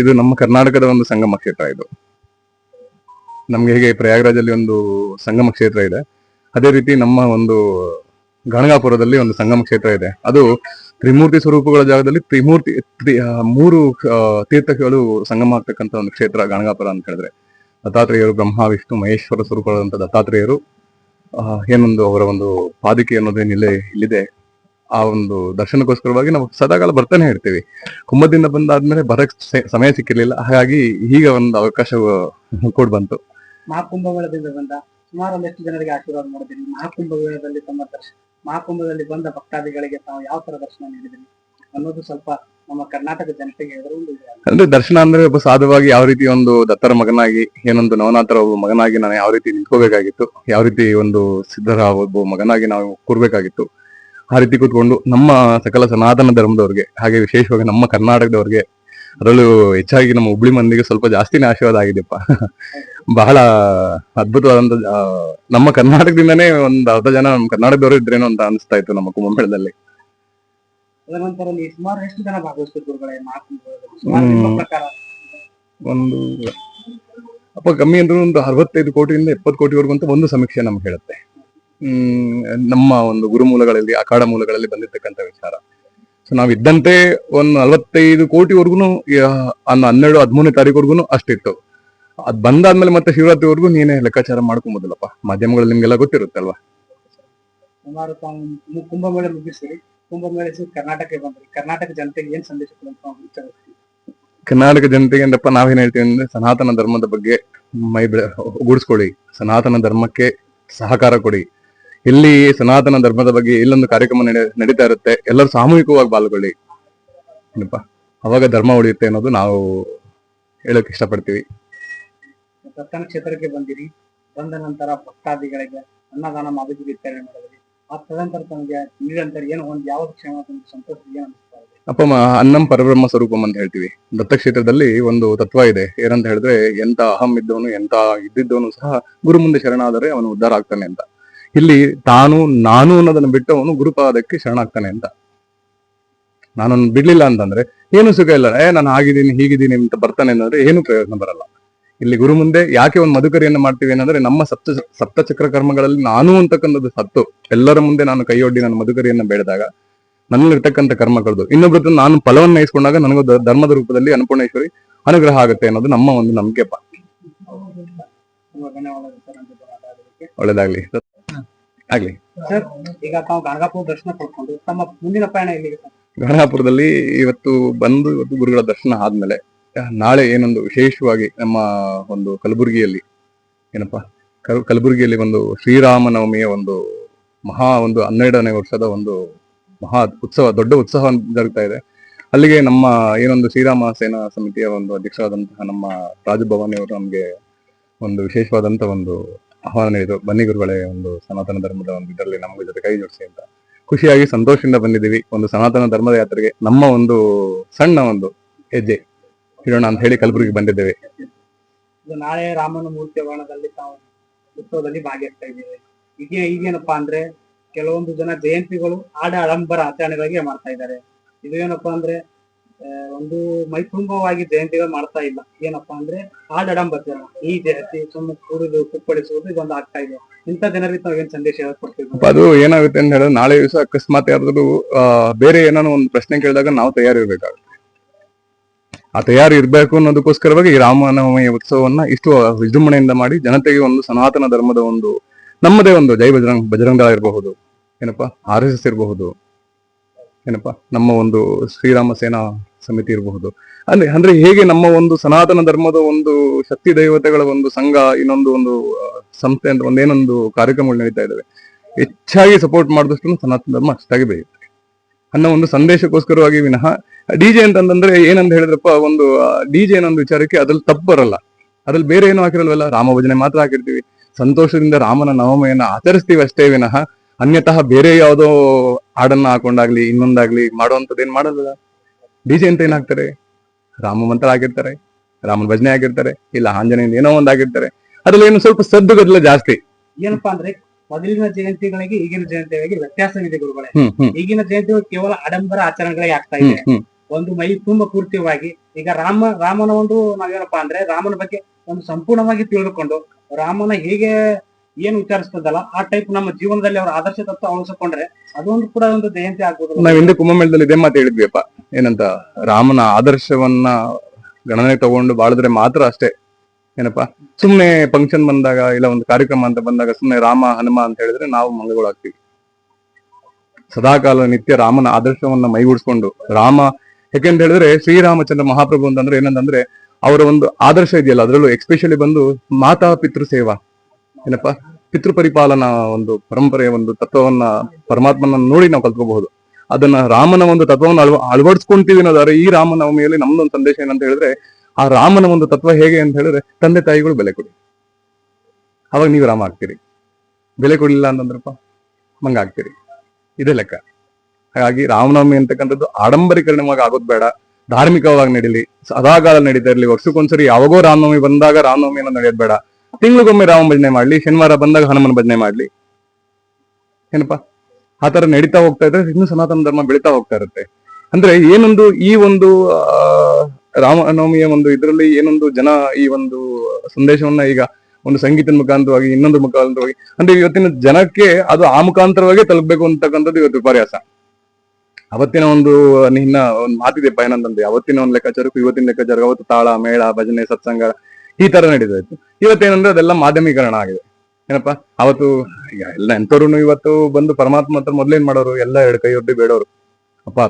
ಇದೆ ನಮ್ಮ ಕರ್ನಾಟಕದ ಒಂದು ಸಂಗಮ ಕ್ಷೇತ್ರ ಇದು. ನಮ್ಗೆ ಹೇಗೆ ಪ್ರಯಾಗರಾಜಲ್ಲಿ ಒಂದು ಸಂಗಮ ಕ್ಷೇತ್ರ ಇದೆ. ಅದೇ ರೀತಿ ನಮ್ಮ ಒಂದು ಗಣಗಾಪುರದಲ್ಲಿ ಒಂದು ಸಂಗಮ ಕ್ಷೇತ್ರ ಇದೆ. ಅದು ತ್ರಿಮೂರ್ತಿ ಸ್ವರೂಪಗಳ ಜಾಗದಲ್ಲಿ ತ್ರಿಮೂರ್ತಿ ಮೂರು ತೀರ್ಥಗಳು ಸಂಗಮ ಆಗ್ತಕ್ಕಂಥ ಒಂದು ಕ್ಷೇತ್ರ ಗಣಗಾಪುರ ಅಂತ ಹೇಳಿದ್ರೆ. ದತ್ತಾತ್ರೇಯರು, ಬ್ರಹ್ಮ, ವಿಷ್ಣು, ಮಹೇಶ್ವರ ಸ್ವರೂಪದಂತ ದತ್ತಾತ್ರೇಯರು ಏನೊಂದು ಅವರ ಒಂದು ಪಾದಿಕೆ ಅನ್ನೋದೇನು ಇಲ್ಲೇ ಇಲ್ಲಿದೆ. ಆ ಒಂದು ದರ್ಶನಕ್ಕೋಸ್ಕರವಾಗಿ ನಾವು ಸದಾಕಾಲ ಬರ್ತಾನೆ ಇರ್ತೀವಿ. ಕುಂಭದಿಂದ ಬಂದಾದ್ಮೇಲೆ ಬರಕ್ ಸಮಯ ಸಿಕ್ಕಿರ್ಲಿಲ್ಲ. ಹಾಗಾಗಿ ಈಗ ಒಂದು ಅವಕಾಶ ಕೂಡ ಬಂತು. ಮಹಾಕುಂಭಮೇಳದಿಂದ ಬಂದ ಸುಮಾರು ಒಂದಷ್ಟು ಜನರಿಗೆ ಆಶೀರ್ವಾದ ಮಾಡಿದ್ದೀನಿ ಮಹಾಕುಂಭಮೇಳದಲ್ಲಿ ತಮ್ಮ ದರ್ಶನ, ಮಹಾಕುಂಭದಲ್ಲಿ ಬಂದ ಭಕ್ತಾದಿಗಳಿಗೆ ತಾವು ಯಾವ ತರ ದರ್ಶನ ನೀಡಿದ್ರಿ? ಅನ್ನೋದು ಸ್ವಲ್ಪ ನಮ್ಮ ಕರ್ನಾಟಕ ಜನತೆಗೆ ಒಂದು ಅಂದ್ರೆ ದರ್ಶನ ಅಂದ್ರೆ ಒಬ್ಬ ಸಾಧುವಾಗಿ ಯಾವ ರೀತಿ ಒಂದು ದತ್ತರ ಮಗನಾಗಿ ಏನೊಂದು ನವನಾಥರ ಒಬ್ಬ ಮಗನಾಗಿ ನಾನು ಯಾವ ರೀತಿ ನಿಂತ್ಕೋಬೇಕಾಗಿತ್ತು ಯಾವ ರೀತಿ ಒಂದು ಸಿದ್ಧರ ಒಬ್ಬ ಮಗನಾಗಿ ನಾವು ಕೂರ್ಬೇಕಾಗಿತ್ತು ಆ ರೀತಿ ಕೂತ್ಕೊಂಡು ನಮ್ಮ ಸಕಲ ಸನಾತನ ಧರ್ಮದವ್ರಿಗೆ ಹಾಗೆ ವಿಶೇಷವಾಗಿ ನಮ್ಮ ಕರ್ನಾಟಕದವ್ರಿಗೆ ಅದರಲ್ಲೂ ಹೆಚ್ಚಾಗಿ ನಮ್ಮ ಹುಬ್ಳಿ ಮಂದಿಗೆ ಸ್ವಲ್ಪ ಜಾಸ್ತಿನೇ ಆಶೀರ್ವಾದ ಆಗಿದೆಪ್ಪ. ಬಹಳ ಅದ್ಭುತವಾದಂತ ನಮ್ಮ ಕರ್ನಾಟಕದಿಂದನೇ ಒಂದ್ ಅರ್ಧ ಜನ ನಮ್ಮ ಕರ್ನಾಟಕದವರು ಇದ್ರೇನು ಅಂತ ಅನಿಸ್ತಾ ಇತ್ತು ನಮ್ಮ ಕುಂಭಮೇಳದಲ್ಲಿ ನೀವು ಸುಮಾರು ಎಷ್ಟು ಜನ ಹ್ಮ್. ಪ್ರಕಾರ. ಒಂದು ಅಪ್ಪ ಕಮ್ಮಿ ಅಂದ್ರೆ ಒಂದು ಅರವತ್ತೈದು ಕೋಟಿಯಿಂದ ಎಪ್ಪತ್ತು ಕೋಟಿವರೆಗೂ ಅಂತ ಒಂದು ಸಮೀಕ್ಷೆ ನಮ್ಗೆ ಹೇಳುತ್ತೆ. ಹ್ಮ್ ನಮ್ಮ ಒಂದು ಗುರು ಮೂಲಗಳಲ್ಲಿ ಅಖಾಡ ಮೂಲಗಳಲ್ಲಿ ಬಂದಿರ್ತಕ್ಕಂಥ ವಿಚಾರ. ಸೊ ನಾವು ಇದ್ದಂತೆ ಒಂದು ನಲವತ್ತೈದು ಕೋಟಿವರೆಗೂ ಅನ್ನ ಹನ್ನೆರಡು ಹದಿಮೂರನೇ ತಾರೀಕುವರೆಗೂ ಅಷ್ಟಿತ್ತು. ಅದ್ ಬಂದಾದ್ಮೇಲೆ ಮತ್ತೆ ಶಿವರಾತ್ರಿವರೆಗೂ ನೀನೇ ಲೆಕ್ಕಾಚಾರ ಮಾಡ್ಕೊಂಬೋದಲ್ಲಪ್ಪ ಮಾಧ್ಯಮಗಳಲ್ಲಿ ನಿಮ್ಗೆಲ್ಲ ಗೊತ್ತಿರುತ್ತಲ್ವಾ? ಸುಮಾರು ಕುಂಭಮೇಳ ಮುಗಿಸಿರಿ ಕುಂಭಮೇಳ ಕರ್ನಾಟಕ ಬಂದ್ರಿ ಕರ್ನಾಟಕ ಜನತೆಗೆ ಏನ್ ಸಂದೇಶ ಕರ್ನಾಟಕ ಜನತೆಗೆ ಅಂದಪ್ಪ ನಾವೇನ್ ಹೇಳ್ತೀವಿ ಅಂದ್ರೆ ಸನಾತನ ಧರ್ಮದ ಬಗ್ಗೆ ಮೈ ಬೆಳೆ ಸನಾತನ ಧರ್ಮಕ್ಕೆ ಸಹಕಾರ ಕೊಡಿ. ಇಲ್ಲಿ ಸನಾತನ ಧರ್ಮದ ಬಗ್ಗೆ ಎಲ್ಲೊಂದು ಕಾರ್ಯಕ್ರಮ ನಡೆ ನಡೀತಾ ಇರುತ್ತೆ ಎಲ್ಲರೂ ಸಾಮೂಹಿಕವಾಗಿ ಪಾಲ್ಗೊಳ್ಳಿ. ಏನಪ್ಪ ಅವಾಗ ಧರ್ಮ ಉಳಿಯುತ್ತೆ ಅನ್ನೋದು ನಾವು ಹೇಳಕ್ ಇಷ್ಟಪಡ್ತೀವಿ. ಕ್ಷೇತ್ರಕ್ಕೆ ಬಂದಿರಿ. ಬಂದ ನಂತರ ಭಕ್ತಾದಿಗಳಿಗೆ ಅನ್ನದಾನ ಮಾದರಿ ವಿತರಣೆ ಆ ತದನಂತರ ತಮಗೆ ನೀಡಿದಂತ ಏನು ಒಂದು ಯಾವ ಕ್ಷೇಮ ತಮಗೆ ಸಂತೋಷ ಏನು ಅನಿಸ್ತಾ ಇದೆ. ಅಪ್ಪ ಮ- ಅನ್ನಂ ಪರಬ್ರಹ್ಮ ಸ್ವರೂಪಂ ಅಂತ ಹೇಳ್ತೀವಿ. ದತ್ತಕ್ಷೇತ್ರದಲ್ಲಿ ಒಂದು ತತ್ವ ಇದೆ. ಏನಂತ ಹೇಳಿದ್ರೆ ಎಂತ ಅಹಂ ಇದ್ದವನು, ಎಂತ ಇದ್ದಿದ್ದವನು ಸಹ ಗುರು ಮುಂದೆ ಶರಣಾದರೆ ಅವನು ಉದ್ಧಾರ ಆಗ್ತಾನೆ ಅಂತ. ಇಲ್ಲಿ ತಾನು, ನಾನು ಅನ್ನೋದನ್ನ ಬಿಟ್ಟು ಅವನು ಗುರುಪಾದಕ್ಕೆ ಶರಣಾಗ್ತಾನೆ ಅಂತ. ನಾನು ಬಿಡ್ಲಿಲ್ಲ ಅಂತಂದ್ರೆ ಏನು ಸುಖ ಇಲ್ಲ. ಏ, ನಾನು ಆಗಿದ್ದೀನಿ ಹೀಗಿದ್ದೀನಿ ಅಂತ ಬರ್ತಾನೆ ಅಂದ್ರೆ ಏನು ಪ್ರಯೋಜನ ಬರಲ್ಲ. ಇಲ್ಲಿ ಗುರು ಮುಂದೆ ಯಾಕೆ ಒಂದು ಮಧುಕರಿಯನ್ನು ಮಾಡ್ತೀವಿ ಏನಂದ್ರೆ ನಮ್ಮ ಸಪ್ತ ಸಪ್ತ ಚಕ್ರ ಕರ್ಮಗಳಲ್ಲಿ ನಾನು ಅಂತಕ್ಕಂಥದ್ದು ಸತ್ತು. ಎಲ್ಲರ ಮುಂದೆ ನಾನು ಕೈಯೊಡ್ಡಿ ನನ್ನ ಮಧುಕರಿಯನ್ನು ಬೇಡಿದಾಗ ನನ್ನಲ್ಲಿರ್ತಕ್ಕಂಥ ಕರ್ಮಗಳದು ಇನ್ನೊಬ್ರದ್ದು ನಾನು ಫಲವನ್ನ ಇಸ್ಕೊಂಡಾಗ ನನಗೂ ಧರ್ಮದ ರೂಪದಲ್ಲಿ ಅನ್ನಪೂರ್ಣೇಶ್ವರಿ ಅನುಗ್ರಹ ಆಗುತ್ತೆ ಅನ್ನೋದು ನಮ್ಮ ಒಂದು ನಂಬಿಕೆ ಒಳ್ಳೇದಾಗ್ಲಿ. ಆಗ್ಲಿ. ಈಗ ತಾವು ದರ್ಶನ ಪಡ್ಕೊಂಡು ತಮ್ಮ ಮುಂದಿನ ಎಲ್ಲಿಗೆ ಗಣಗಾಪುರದಲ್ಲಿ ಇವತ್ತು ಬಂದು ಇವತ್ತು ಗುರುಗಳ ದರ್ಶನ ಆದ್ಮೇಲೆ ನಾಳೆ ಏನೊಂದು ವಿಶೇಷವಾಗಿ ನಮ್ಮ ಒಂದು ಕಲಬುರಗಿಯಲ್ಲಿ, ಏನಪ್ಪಾ, ಕಲ್- ಕಲಬುರಗಿಯಲ್ಲಿ ಒಂದು ಶ್ರೀರಾಮನವಮಿಯ ಒಂದು ಮಹಾ ಒಂದು ಹನ್ನೆರಡನೇ ವರ್ಷದ ಒಂದು ಮಹಾ ಉತ್ಸವ, ದೊಡ್ಡ ಉತ್ಸವ ಜರುಗ್ತಾ ಇದೆ. ಅಲ್ಲಿಗೆ ನಮ್ಮ ಏನೊಂದು ಶ್ರೀರಾಮ ಸೇನಾ ಸಮಿತಿಯ ಒಂದು ಅಧ್ಯಕ್ಷರಾದಂತಹ ನಮ್ಮ ರಾಜಭವನಿಯವರು ನಮಗೆ ಒಂದು ವಿಶೇಷವಾದಂತ ಒಂದು ಆಹ್ವಾನ ನೀಡಿದ್ರು. ಬನ್ನಿ ಗುರುಗಳೇ, ಒಂದು ಸನಾತನ ಧರ್ಮದ ಒಂದು ಇದರಲ್ಲಿ ನಮಗೆ ಜೊತೆ ಕೈ ಜೋಡಿಸಿ ಅಂತ. ಖುಷಿಯಾಗಿ ಸಂತೋಷದಿಂದ ಬಂದಿದ್ದೀವಿ. ಒಂದು ಸನಾತನ ಧರ್ಮದ ಯಾತ್ರೆಗೆ ನಮ್ಮ ಒಂದು ಸಣ್ಣ ಒಂದು ಹೆಜ್ಜೆ. ಇಡೋಣ ಅಂತ ಹೇಳಿ ಕಲಬುರಗಿ ಬಂದಿದ್ದೇವೆ. ನಾಳೆ ರಾಮನ ಮೂರ್ತಿ ಭವನದಲ್ಲಿ ತಾವು ಉತ್ಸವದಲ್ಲಿ ಭಾಗಿಯಾಗ್ತಾ ಇದ್ದೇವೆ. ಈಗ ಈಗೇನಪ್ಪಾ ಅಂದ್ರೆ ಕೆಲವೊಂದು ಜನ ಜಯಂತಿಗಳು ಆಡ ಆಡಂಬರ ಆಚರಣೆಗಳಿಗೆ ಮಾಡ್ತಾ ಇದ್ದಾರೆ. ಇದು ಏನಪ್ಪಾ ಅಂದ್ರೆ ಒಂದು ಮೈಕುಂಭವಾಗಿ ಜಯಂತಿಗಳು ಮಾಡ್ತಾ ಇಲ್ಲ. ಏನಪ್ಪಾ ಅಂದ್ರೆ ಆಡಂಬರ ಈ ಜಯಂತಿ ಸುಮ್ಮನೆ ಕೂಡುದು ಕುಪ್ಪಳಿಸುವುದು ಇದೊಂದು ಆಗ್ತಾ ಇದೆ. ಇಂಥ ಜನರಿಗೆ ತಾವು ಏನ್ ಸಂದೇಶ ಹೇಳ್ಕೊಡ್ತೀವಿ ಅದು ಏನಾಗುತ್ತೆ ಅಂತ ಹೇಳಿದ್ರೆ ನಾಳೆ ದಿವಸ ಅಕಸ್ಮಾತ್ ಯಾರಾದ್ರೂ ಬೇರೆ ಏನಾದ್ರು ಒಂದು ಪ್ರಶ್ನೆ ಕೇಳಿದಾಗ ನಾವು ತಯಾರಿರ್ಬೇಕಾಗುತ್ತೆ. ಆ ತಯಾರಿ ಇರಬೇಕು ಅನ್ನೋದಕ್ಕೋಸ್ಕರವಾಗಿ ಈ ರಾಮನವಮಿ ಉತ್ಸವವನ್ನ ಇಷ್ಟು ವಿಜೃಂಭಣೆಯಿಂದ ಮಾಡಿ ಜನತೆಗೆ ಒಂದು ಸನಾತನ ಧರ್ಮದ ಒಂದು ನಮ್ಮದೇ ಒಂದು ಜೈ ಬಜರಂಗ್ ಬಜರಂಗ ಇರಬಹುದು. ಏನಪ್ಪಾ? ಆರ್ ಎಸ್ ಎಸ್ ಇರಬಹುದು. ಏನಪ್ಪಾ? ನಮ್ಮ ಒಂದು ಶ್ರೀರಾಮ ಸೇನಾ ಸಮಿತಿ ಇರಬಹುದು. ಅಂದ್ರೆ ಅಂದ್ರೆ ಹೇಗೆ ನಮ್ಮ ಒಂದು ಸನಾತನ ಧರ್ಮದ ಒಂದು ಶಕ್ತಿ ದೈವತೆಗಳ ಒಂದು ಸಂಘ, ಇನ್ನೊಂದು ಒಂದು ಸಂಸ್ಥೆ ಅಂತ ಒಂದೇನೊಂದು ಕಾರ್ಯಕ್ರಮಗಳು ನಡೀತಾ ಇದ್ದಾವೆ. ಹೆಚ್ಚಾಗಿ ಸಪೋರ್ಟ್ ಮಾಡಿದಷ್ಟು ಸನಾತನ ಧರ್ಮ ಅಷ್ಟಾಗಿ ಬೆಳೆಯುತ್ತೆ. ಅನ್ನೋ ಒಂದು ಸಂದೇಶಕ್ಕೋಸ್ಕರವಾಗಿ ವಿನಃ ಡಿಜೆ ಅಂತಂದ್ರೆ ಏನಂತ ಹೇಳಿದ್ರಪ್ಪ ಒಂದು ಡಿಜೆ ಜೆ ಒಂದು ವಿಚಾರಕ್ಕೆ ಅದ್ರಲ್ಲಿ ತಪ್ಪು ಬರಲ್ಲ. ಅದ್ರಲ್ಲಿ ಬೇರೆ ಏನು ಹಾಕಿರಲ್ವಲ್ಲ ರಾಮ ಭಜನೆ ಮಾತ್ರ ಹಾಕಿರ್ತೀವಿ. ಸಂತೋಷದಿಂದ ರಾಮನ ನವಮಿಯನ್ನ ಆಚರಿಸ್ತೀವಿ ಅಷ್ಟೇ ವಿನಃ ಅನ್ಯತಃ ಬೇರೆ ಯಾವುದೋ ಹಾಡನ್ನ ಹಾಕೊಂಡಾಗ್ಲಿ ಇನ್ನೊಂದಾಗ್ಲಿ ಮಾಡುವಂಥದ್ದು ಏನ್ ಮಾಡಲ್ಲ. ಡಿಜೆ ಅಂತ ಏನ್ ಹಾಕ್ತಾರೆ? ರಾಮ ಮಂತ್ರ ಆಗಿರ್ತಾರೆ ರಾಮನ ಭಜನೆ ಆಗಿರ್ತಾರೆ ಇಲ್ಲ ಆಂಜನೇಯ ಏನೋ ಒಂದ್ ಹಾಕಿರ್ತಾರೆ. ಅದ್ರಲ್ಲಿ ಏನು ಸ್ವಲ್ಪ ಸದ್ದು ಗದ್ದಲ ಜಾಸ್ತಿ. ಏನಪ್ಪಾ ಅಂದ್ರೆ ಮೊದಲಿನ ಜಯಂತಿಗಳಿಗೆ ಈಗಿನ ಜಯಂತಿಗಳಿಗೆ ವ್ಯತ್ಯಾಸವಿದೆ ಗುರುಗಳೇ. ಈಗಿನ ಜಯಂತಿಗಳು ಕೇವಲ ಆಡಂಬರ ಆಚರಣೆಗಳಿಗೆ ಆಗ್ತಾ ಇದೆ. ಒಂದು ಮೈ ತುಂಬ ಪೂರ್ತಿಯವಾಗಿ ಈಗ ರಾಮ, ರಾಮನ ಒಂದು ನಾವೇನಪ್ಪಾ ಅಂದ್ರೆ ರಾಮನ ಬಗ್ಗೆ ಒಂದು ಸಂಪೂರ್ಣವಾಗಿ ತಿಳಿದುಕೊಂಡು ರಾಮನ ಹೇಗೆ ಏನು ವಿಚಾರಿಸ್ತದಲ್ಲ ಆ ಟೈಪ್ ನಮ್ಮ ಜೀವನದಲ್ಲಿ ಅವರ ಆದರ್ಶ ತತ್ವ ಅಳವಡಿಸಿಕೊಂಡ್ರೆ ಅದೊಂದು ಕೂಡ ಒಂದು ಜಯಂತಿ ಆಗ್ಬೋದು ನಾವ್ ಹಿಂದೆ ಕುಂಭಮೇಳದಲ್ಲಿ ಇದೇ ಮಾತು ಹೇಳಿದ್ವಿಯಪ್ಪ. ಏನಂತ? ರಾಮನ ಆದರ್ಶವನ್ನ ಗಣನೆ ತಗೊಂಡು ಬಾಳಿದ್ರೆ ಮಾತ್ರ ಅಷ್ಟೇ. ಏನಪ್ಪಾ? ಸುಮ್ನೆ ಫಂಕ್ಷನ್ ಬಂದಾಗ ಇಲ್ಲ ಒಂದು ಕಾರ್ಯಕ್ರಮ ಅಂತ ಬಂದಾಗ ಸುಮ್ನೆ ರಾಮ, ಹನುಮ ಅಂತ ಹೇಳಿದ್ರೆ ನಾವು ಮಂಗಗಳಾಗ್ತೀವಿ ಸದಾಕಾಲ ನಿತ್ಯ ರಾಮನ ಆದರ್ಶವನ್ನ ಮೈಗೂಡಿಸ್ಕೊಂಡು ರಾಮ ಯಾಕೆಂತ ಹೇಳಿದ್ರೆ ಶ್ರೀರಾಮಚಂದ್ರ ಮಹಾಪ್ರಭು ಅಂತಂದ್ರೆ ಏನಂತಂದ್ರೆ ಅವರ ಒಂದು ಆದರ್ಶ ಇದೆಯಲ್ಲ, ಅದರಲ್ಲೂ ಎಕ್ಸ್ಪೆಷಲಿ ಬಂದು ಮಾತಾ ಪಿತೃ ಸೇವಾ. ಏನಪ್ಪ? ಪಿತೃ ಪರಿಪಾಲನಾ ಒಂದು ಪರಂಪರೆಯ ಒಂದು ತತ್ವವನ್ನ ಪರಮಾತ್ಮನ ನೋಡಿ ನಾವು ಕಲ್ತ್ಕೋಬಹುದು. ಅದನ್ನ ರಾಮನ ಒಂದು ತತ್ವವನ್ನು ಅಳವ, ಅಳವಡಿಸ್ಕೊಂತೀವಿ ಅನ್ನೋದಾದ್ರೆ ಈ ರಾಮನವಮಿಯಲ್ಲಿ ನಮ್ದೊಂದು ಸಂದೇಶ ಏನಂತ ಹೇಳಿದ್ರೆ ಆ ರಾಮನ ಒಂದು ತತ್ವ ಹೇಗೆ ಅಂತ ಹೇಳಿದ್ರೆ ತಂದೆ ತಾಯಿಗಳು ಬೆಲೆ ಕೊಡಿ. ಅವಾಗ ನೀವು ರಾಮ ಆಗ್ತೀರಿ. ಬೆಲೆ ಕೊಡಲಿಲ್ಲ ಅಂತಂದ್ರಪ್ಪ ಮಂಗ ಆಗ್ತೀರಿ ಇದೇ ಲೆಕ್ಕ. ಹಾಗಾಗಿ ರಾಮನವಮಿ ಅಂತಕ್ಕಂಥದ್ದು ಆಡಂಬರೀಕರಣವಾಗಿ ಆಗೋದು ಬೇಡ. ಧಾರ್ಮಿಕವಾಗಿ ನಡೀಲಿ. ಸದಾಕಾಲ ನಡೀತಾ ಇರಲಿ. ವರ್ಷಕ್ಕೊಂದ್ಸರಿ ಯಾವಾಗೋ ರಾಮನವಮಿ ಬಂದಾಗ ರಾಮನವಮಿ ಅನ್ನೋದು ನಡೆಯೋದು ಬೇಡ. ತಿಂಗಳಿಗೊಮ್ಮೆ ರಾಮ ಭಜನೆ ಮಾಡ್ಲಿ, ಶನಿವಾರ ಬಂದಾಗ ಹನುಮನ್ ಭಜನೆ ಮಾಡ್ಲಿ. ಏನಪ್ಪಾ? ಆ ತರ ನಡೀತಾ ಹೋಗ್ತಾ ಇದ್ರೆ ಇನ್ನು ಸನಾತನ ಧರ್ಮ ಬೆಳೀತಾ ಹೋಗ್ತಾ ಇರುತ್ತೆ. ಅಂದ್ರೆ ಏನೊಂದು ಈ ಒಂದು ರಾಮನವಮಿಯ ಒಂದು ಇದರಲ್ಲಿ ಏನೊಂದು ಜನ ಈ ಒಂದು ಸಂದೇಶವನ್ನ ಈಗ ಒಂದು ಸಂಗೀತದ ಮುಖಾಂತರವಾಗಿ, ಇನ್ನೊಂದು ಮುಖಾಂತರವಾಗಿ, ಅಂದ್ರೆ ಇವತ್ತಿನ ಜನಕ್ಕೆ ಅದು ಆ ಮುಖಾಂತರವಾಗಿ ತಲುಪಬೇಕು ಅಂತಕ್ಕಂಥದ್ದು ಇವತ್ತು ವಿಪರ್ಯಾಸ. ಅವತ್ತಿನ ಒಂದು ನಿನ್ನ ಒಂದು ಮಾತಿದೆ ಏನಂತಂದ್ರೆ ಅವತ್ತಿನ ಒಂದು ಲೆಕ್ಕಾಚಾರಕ್ಕೂ ಇವತ್ತಿನ ಲೆಕ್ಕಾಚಾರ ಅವತ್ತು ತಾಳ, ಮೇಳ, ಭಜನೆ, ಸತ್ಸಂಗ ಈ ತರ ನಡೀತಾ ಇವತ್ತೇನಂದ್ರೆ ಅದೆಲ್ಲ ಮಾಧ್ಯಮೀಕರಣ ಆಗಿದೆ. ಏನಪ್ಪಾ? ಅವತ್ತು ಎಲ್ಲ ಎಂತವ್ರು ಇವತ್ತು ಬಂದು ಪರಮಾತ್ಮ ಹತ್ರ ಮೊದ್ಲೇನ್ ಮಾಡೋರು? ಎಲ್ಲ ಎರಡು ಕೈ ಒಡ್ಡಿ ಬೇಡೋರು. ಅಪ್ಪ